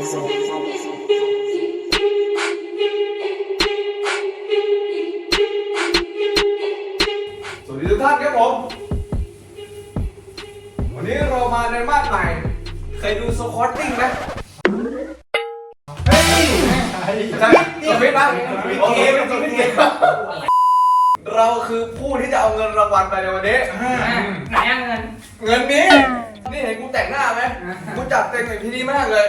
สวัสดีทุกท่านครับผมวันนี้เรามาในบ้านใหม่ เคยดูสควอตติ้งไหมเฮ้ยใช่สวิตบ้างโอเคเป็นสวิตเกมเราคือผู้ที่จะเอาเงินรางวัลไปในวันนี้ ไหนอะเงิน เงินนี้นี่เห็นกู แต่งหน้าไหมกูจัดเต็มอย่างที่นี่มากเลย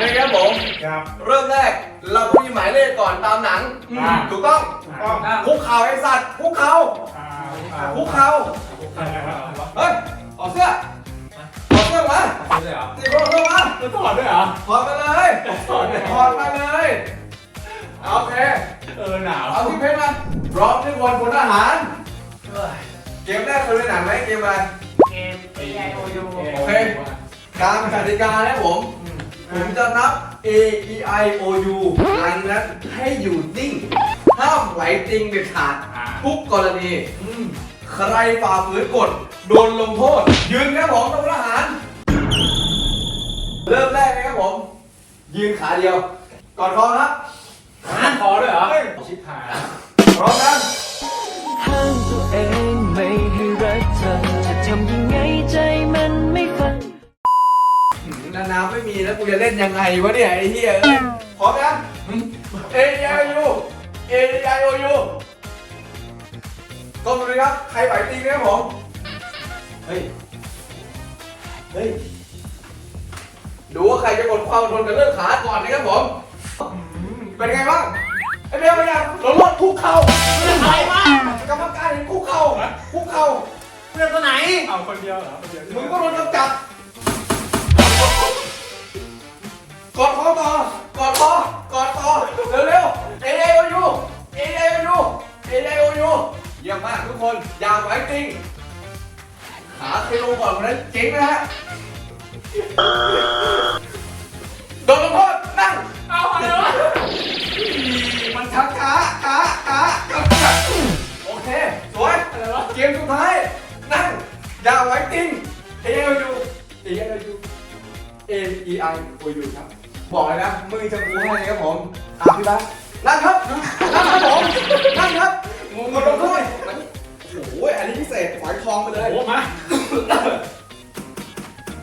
นะครับผม ครับ เริ่มแรกเราต้องมีหมายเลขก่อนตามหนังอ่า ถูกต้องอ่า คุกเข่าไอ้สัตว์คุกเข่าอ่าอ่าคุกเข่าเฮ้ยถอดเสื้อถอดเสื้อมาตีโรถเสื้อมาจะถอดด้วยเหรอ ถอดมาเลยถอดมาเลยโอเค เออหนาวเอาที่เพชรมาพร้อมที่วนพลทหารเฮ้ยเกมแรกเคยเล่นหนังไหมเกมอะไร เกม A I O U โอเคการกติกานะผม ผมจะนับ A E I O U อันนั้นให้อยู่นิ่ง ห้ามไหลติงเด็ดขาด ทุกกรณี ใครฝ่าฝืนกฎโดนลงโทษ ยืนครับผมตำรวจทหาร เริ่มแรกนะครับผม ยืนขาเดียว ก่อนคอครับคอด้วยเหรอ ชิบหายพร้อมกันห้ามตัวเอง นานาไม่มีแล้วกูจะเล่นยังไงวะเนี่ยไอ้เหี้ยเอ้ยพร้อมยัง A E I O U A E I O U กดเลยครับ ใครไหวติงนะครับผม เฮ้ย เฮ้ย ดูว่าใครจะกดความอดทนกับเรื่องขาก่อนนะครับผม เป็นไงบ้างไอ้เบลเป็นไงเราลดคุกเข่าเรื่องอะไรวะกรรมการเห็นคุกเข่าคุกเข่าเรื่องตัวไหนเอาคนเดียวเหรอคนเดียวมึงก็โดนกำจัด กดคอต่อกดคอกดต่อเร็วๆ A A O U A A O U A A O U เยี่ยมมากทุกคนอย่าไว้ติงขาเคลงก่อนวันนั้นเจ๋งนะฮะโดนลงโทษนั่งเอาอะไรวะมันชักขาขาขาโอเคสวยเกมสุดท้ายนั่งอย่าไว้ติง A A O U A A O U A E I O U ครับ บอกเลยนะมือจะปูให้นะครับผมอะพี่บ้าสนั่งครับนั่งครับผมนั่งครับงูมันลงโทษโอ้โหอันนี้พิเศษฝอยทองไปเลยโอ้มา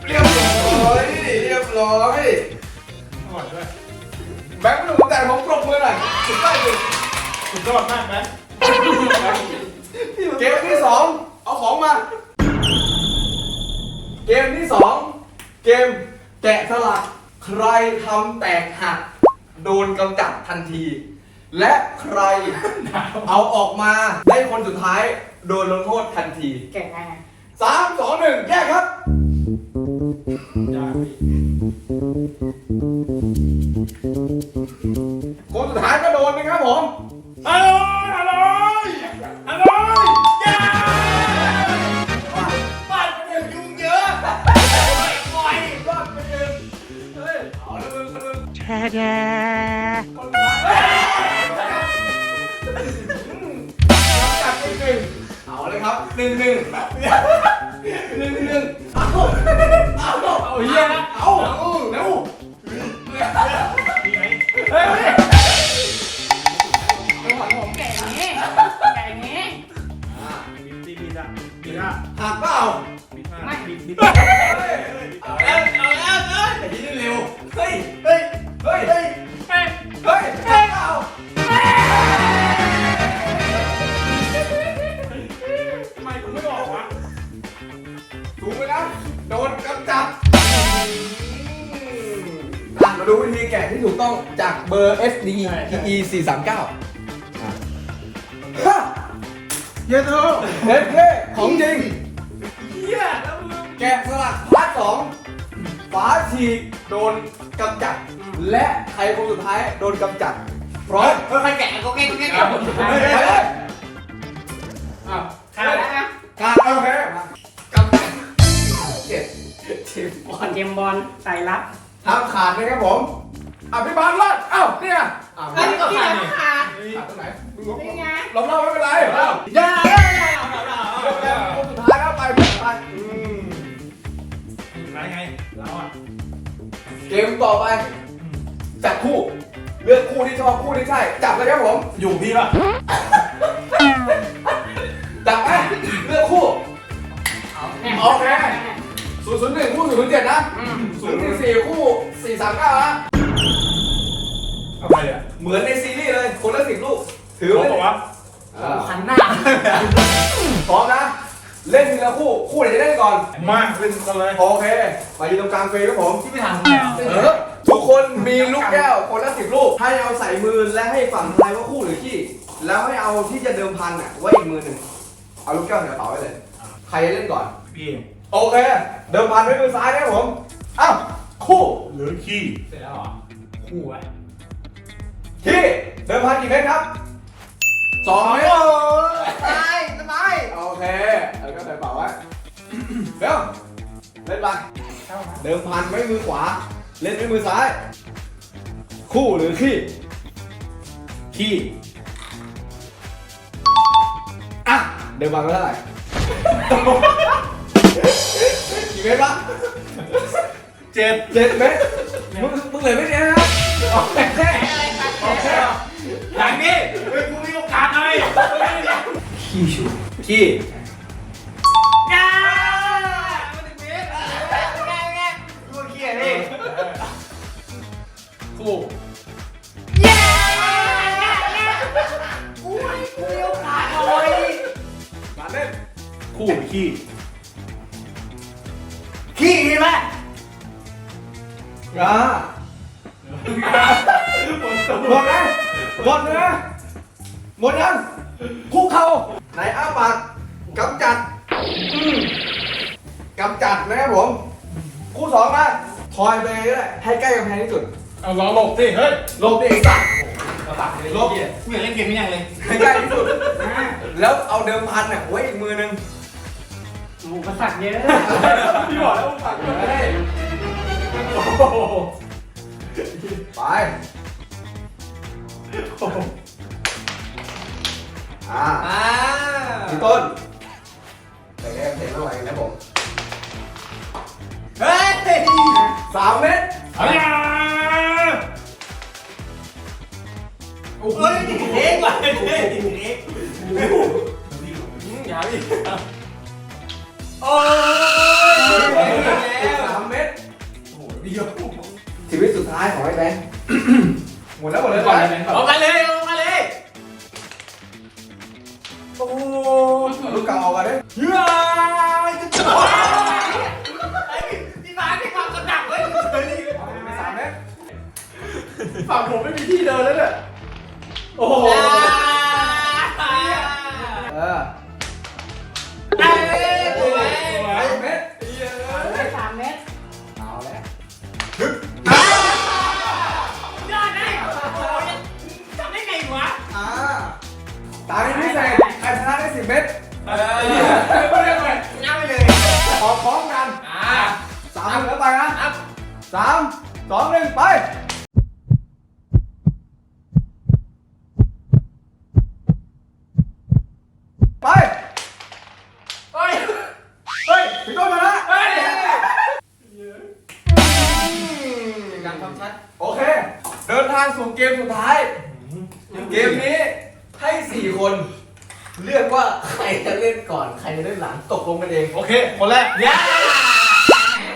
เรียบร้อยเรียบร้อยอร่อยด้วยแบงค์ไม่รู้แต่ผมปรบมือหน่อยสุดยอดจริงสุดยอดมากนะเกมที่สองเอาของมา เกมที่สองเกมแกะสลัก ใครทำแตกหัก โดนกำจัดทันที และใครเอาออกมาได้คนสุดท้าย โดนลงโทษทันทีเก่งไงสามสองหนึ่งแยกครับยากคนสุดท้ายก็โดนนะครับผมอร่อยอ แช่แช่คนละจับหนึ่งหนึ่งเอาเลยครับหนึ่งหนึ่งหนึ่งหนึ่งเอาเอาเอาเอาเยี่ยนะเอาเร็วมีไหมเฮ้ยผมแก่อย่างนี้แก่อย่างนี้บินตีบินอะบินอะหักเปล่าบินมากบินบินเอาแล้วเอาแล้วเอ้ยแต่ทีนี้เร็วเฮ้ย เฮ้ย เฮ้ย เฮ้ย เฮ้ยเฮ้ยเอาทำไมคุณไม่บอกวะถูกไหมนะโดนกำจัดอะมาดูวิธีแกะที่ถูกต้องจากเบอร์ FD PE 439ฮะเยอะเถอะเด็ดเท่ของจริงเยี่ยแล้วมึงแกะสลักพาร์ทสองฝาฉีกโดนกำจัด และใครคนสุดท้ายโดนกำจัดพร้อมใครแก่ก็แก่ก็แก่ครับไปเลยไปเลยอ้าวขาดแล้วนะการโอเคกำจัดเจ็ดเจ็ดบอลเกมบอลใส่รับห้ามขาดนะครับผมอะพี่บาสรอดเอ้าเนี่ยอะเฮ้ยที่ไหนขาดขาดตรงไหนมึงลบนี่ไงลบเล่าไม่เป็นไรเอ้าอย่าคนสุดท้ายแล้วไปไปอืมไรไงเราอะเกมต่อไปอื จับคู่ เลือกคู่ที่ชอบคู่ที่ใช่ จับเลยครับผม อยู่พี่ป่ะจับไหมเลือกคู่เนี่ยโอเคศูนย์ศูนย์หนึ่งคู่ศูนย์ศูนย์เจ็ดนะศูนย์สี่สี่คู่สี่สามเก้านะอะไรอะเหมือนในซีรีส์เลย คนละสิบลูก ถือเขาไว้บอกว่าอ่าขันหน้าพร้อมนะ เล่นทีละคู่ คู่ไหนจะเล่นก่อน มาเล่นกันเลย โอเค มายืนตรงกลางเฟรมครับผม ที่ไม่ทำเนี่ยเออทุ กคนมีลูกแก้วคนละสิบลูก ให้เอาใส่มือและให้ฝั่งทายว่าคู่หรือขี้ แล้วให้เอาที่จะเดิมพันอะไว้อีกมือหนึ่ง เอาลูกแก้วใส่กระเป๋าไว้เลย ใครจะเล่นก่อน พี่เองโอเค เดิมพันไว้มือซ้ายนะครับผมอ้าวคู่หรือขี้เสร็จแล้วเหรอคู่ไว้ขี้เดิมพันกี่เมตรครับสองเมตรสบายสบายโอเคแล้วก็ใส่กระเป๋าไว้เร็วเล่นไปเดิมพันไว้มือขวา เล่นไว้มือซ้าย คู่หรือขี้ขี้อะเดิมพันไว้เท่าไหร่กี่เมตรวะเจ็ดเจ็ดเมตรมึงมึงเหลือไม่เดียวนะโอเคอะไรไปโอเคอย่างนี้เฮ้ยกูมีโอกาสหน่อยขี้ชูขี้ หมดนะหมดนะหมดยังคุกเข่าไหนอ้าปากกำจัดอืมกำจัดนะครับผมคู่สองมาทอยไปก็ได้ให้ใกล้กำแพงที่สุดเอาลองหลบสิเฮ้ยลบเองสักลบกูอยากเล่นเกมนี้ยังเลยให้ใกล้ที่สุดแล้วเอาเดิมพันอะไว้อีกมือหนึงหมูกระสักเยอะพี่บอกแล้วฝักเลยโอ้โหไป อ่าอ่าพี่ต้นแต่แกเห็นอะไรนะผมเฮ้ยสามเมตรอะไรอะโอ้ยเด็กว่ะเด็กเด็กอย่าดิโอ้ยสามเมตรโอ้โหเดียวชีวิตสุดท้ายของไอ้แบงค์ หมดแล้วหมดแล้วก่อนเลยออกมาเลยออกมาเลยโอ้โหลูกก่าออกมาด้วยเฮ้ยจะจบไอ้พี่ฟ้าพี่ฟ้ากระดับเว้ยไปสามเมตรฝั่งผมไม่มีที่เดินแล้วเนี่ยโอ้โห ไม่ได้เลยน้าไปเลยออกพร้อมกันอ่าสามแล้วไปนะสามสองหนึ่งไปไปเฮ้ยเฮ้ยพี่ต้นมาละเฮ้ยดังความชัดโอเค เดินทางสู่เกมสุดท้าย เกมนี้ให้สี่คน ว่าใครจะเล่นก่อนใครจะเล่นหลังตกลงกันเองโอเค คนแรกย่า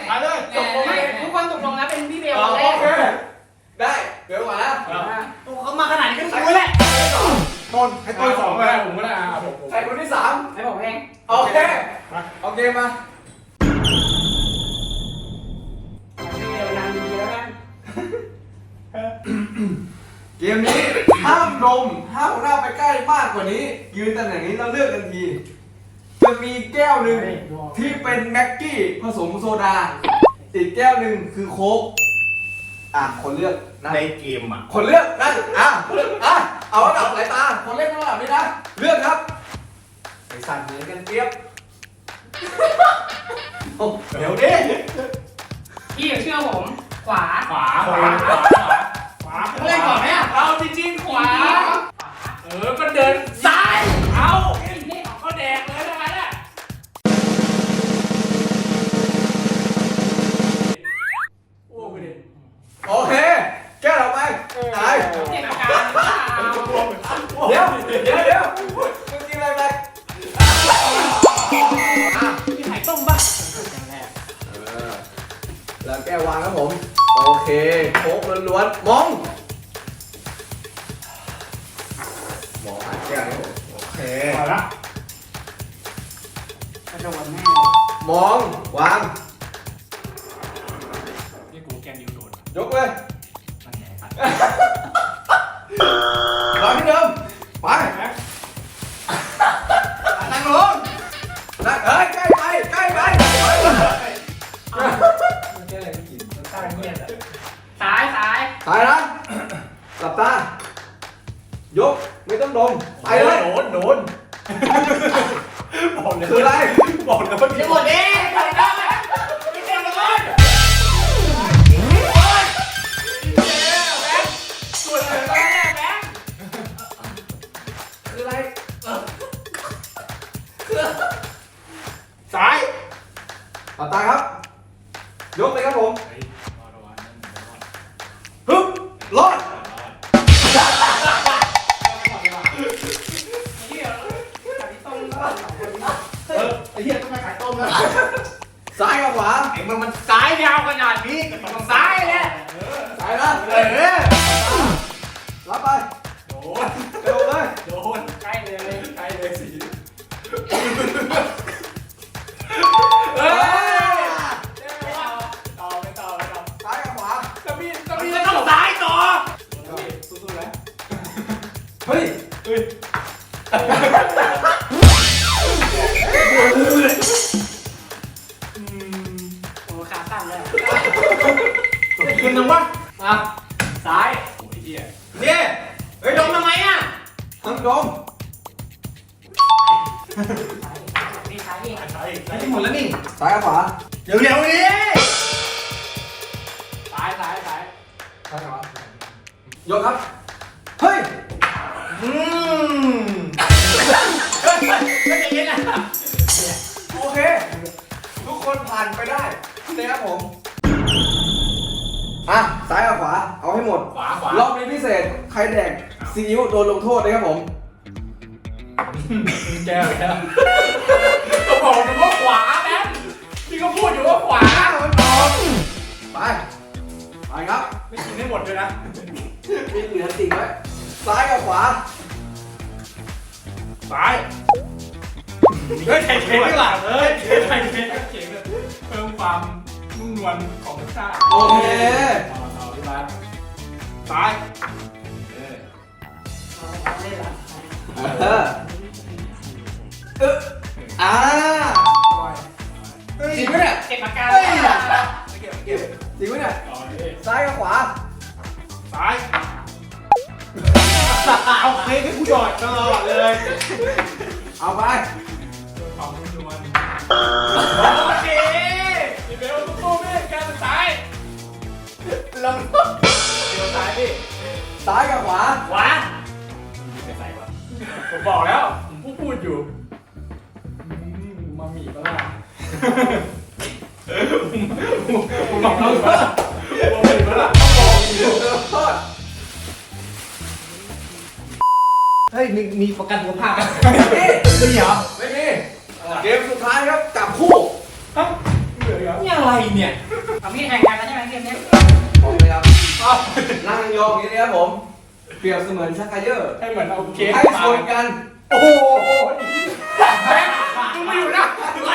ไปเลยตกลงทุกคนตกลงแล้วเป็นพี่เบลโอแรกเคได้เดี๋ยวก่อนนะเขามาขนาดนี้ก็รู้แหละต้นให้ต้นสองไปไปผมก็ได้อะผมผมใครคนที่สามไม่บอกเองโอเคโอเคมาพี่เบลนำดีแล้วกัน เกมนี้ ห้ามดมห้ามหน้าไปใกล้มากกว่านี้ ยืนตำแหน่งนี้แล้วเลือกทันที จะมีแก้วหนึ่งที่เป็นแม็กกี้ผสมโซดา อีกแก้วหนึ่งคือโค้กอะคนเลือกนะในเกมอะ คนเลือกนั่นอะคนเลือกอะเอาระดับสายตา คนเล่นระดับนี้นะเลือกครับไอสั่นเหมือนกันเปรียบโอ้เดี๋ยวดิพี่เชื่อผม ขวา ขวาขวาขวาขวา เล่นก่อนไหมอะเอาจริงๆขวา เออก็เดินซ้าย เอา เลยมันแหนครับวาที่เดิม ไปนั่งลงนั่นเอ้ยใกล้ไปใกล้ไปมันแค่อะไรไม่กินมันใต้เงียบอะซ้ายซ้ายตายนะหลับตายกไม่ต้องดมไปเลยโดนโดนบอกเลยคืออะไรบอกเลยว่าจะหมดเอง โดนเร็วเลยโดนใกล้เลยใกล้เลยสิเฮ้ยต่อไปต่อไปต่อซ้ายกับขวากระบี่กระมันบี่ก็ต้องซ้ายต่อสู้ๆนะเฮ้ยเฮ้ยโอ้ขาตั้งเลยคืนนึงวะ นี่ซ้ายนี่ใช่ใช่ไอ้หมดแล้วนี่ซ้ายกับขวาเร็วเร็วๆดิซ้ายซ้ายซ้ายซ้ายกับขวายกครับ เฮ้ย อืมไม่ใจเย็นนะโอเค ทุกคนผ่านไปได้นะครับผม อะ ซ้ายกับขวา เอาให้หมด ขวาขวารอบนี้พิเศษ ใครแดกซีอิ๊วโดนลงโทษนะครับผม แก้วแก้วก็บอกอยู่ว่าขวาแม่ที่ก็พูดอยู่ว่าขวามันออกไป ไปครับ ไม่กินให้หมดเลยนะมีเหลือสิ่งไว้ซ้ายกับขวา ซ้ายเฮ้ยไข่เค็มดีกว่าเฮ้ยไข่เค็มไข่เค็มเพิ่มความนุ่มนวลของรสชาติโอเคต่อต่อพี่บาสซ้ายเออเออ เอออ่าจริงไหมเนี่ยเก็บปากกาเฮ้ยไม่เก็บไม่เก็บจริงไหมเนี่ยต่อเลยซ้ายกับขวาซ้ายเอาเค้กให้กูหยอดตลอดเลย เอาไปเพิ่มความนุ่มนวลโอเคพี่เบลตุ๊กตุ๊กพี่แก้วซ้ายลงเดี๋ยวซ้ายพี่ซ้ายกับขวาขวาไม่ใส่วะผมบอกแล้วผมพูดพูดอยู่อื มมาหมี่ปะล่ะผมบอกแล้วว่ามาหมี่ปะล่ะต้องบอกอยู่โทษเฮ้ยมีมีประกันสุขภาพไหมนี่มีเหรอไม่มีเกมสุดท้ายครับจับคู่ฮะเหลืออีกแล้วนี่อะไรเนี่ยเอาพี่แข่งกันแล้วใช่ไหมเกมนี้ผมเลยครับนั่งยองอย่างนี้นะครับผม เปรียบเสมือนชักไกเยอร์ให้เหมือนเอาเค้กให้มาชนกัน โอ้โหแม่ง มึงไม่อยู่แล้วไป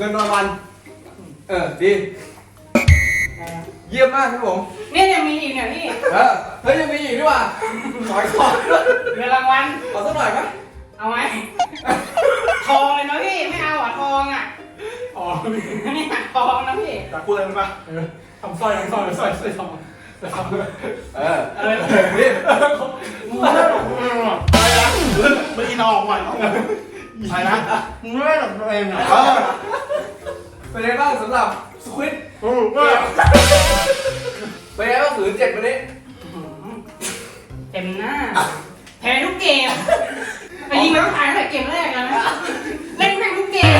เงินรางวัลเออดี เยี่ยมมากครับผมเนี่ยยังมีอีกเนี่ยพี่เออเฮ้ยยังมีอีกด้วยว่ะขอยขอด้วยเรือรางวัลขอสักหน่อยไหมเอาไหมทองเลยนะพี่ไม่เอาอะทองอะอ๋อนี่ทองนะพี่แต่พูดอะไรรู้ปะทำสร้อยทำสร้อยสร้อยสร้อยทองสร้อยทองเออเออนี่มึงไม่ได้หรอกอะไรนะเมื่อกี้น้องออกมาอะ ไรนะมึงไม่ได้หรอกตัวเองอะเออเป็นไงบ้างสำหรับสควิตเออก็เป็นไงบ้างศูนย์เจ็ดวันนี้เต็มหน้า แพ้ทุกเกมไปยิงแล้วตายตั้งแต่เกมแรกแล้วนะเล่นแม่งทุกเกม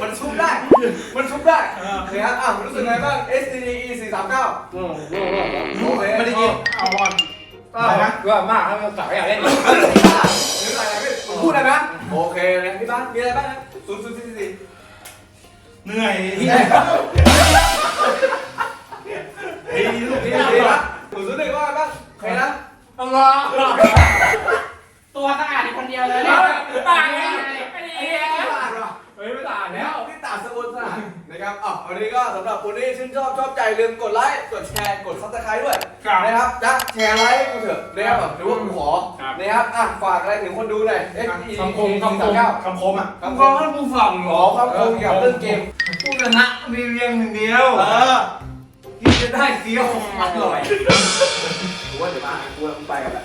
มันชุบได้ มันชุบได้นะครับอะรู้สึกไงบ้าง S D E 4 3 9โอเคไม่ได้ยินเอาบอลอะไรนะว่ามากถ้ามีโอกาสก็อยากเล่นอีกหรืออะไรนะพี่พูดอะไรนะ โอเคนะพี่บ้านมีอะไรบ้างนะศูนย์ศูนย์สี่สี่เหนื่อยที่เฮ้ยลูกนี้ดีนะศูนย์ศูนย์หนึ่งว่าไงบ้างใครนะอะไรตั วันนี้ก็สำหรับคนที่ชื่นชอบชอบใจลืมกดไลค์กดแชร์กดซับสไครต์ด้วยครับนะครับจะแชร์ไลค์ให้กูเถอะนะครับแบบหรือว่ากูขอครับนะครับอะฝากอะไรถึงคนดูหน่อย S D E คำคมคำคม439คำคมอะคำคก็มให้กูฟังเหรขออความคมเกี่ยวกับเรื่องเกมกูชนะมีเพียงหนึ่งเดียวเออที่จะได้เกี๊ยวอร่อยกูว่าเดี๋ยวมาหากูแล้วมึงไปกันแหละ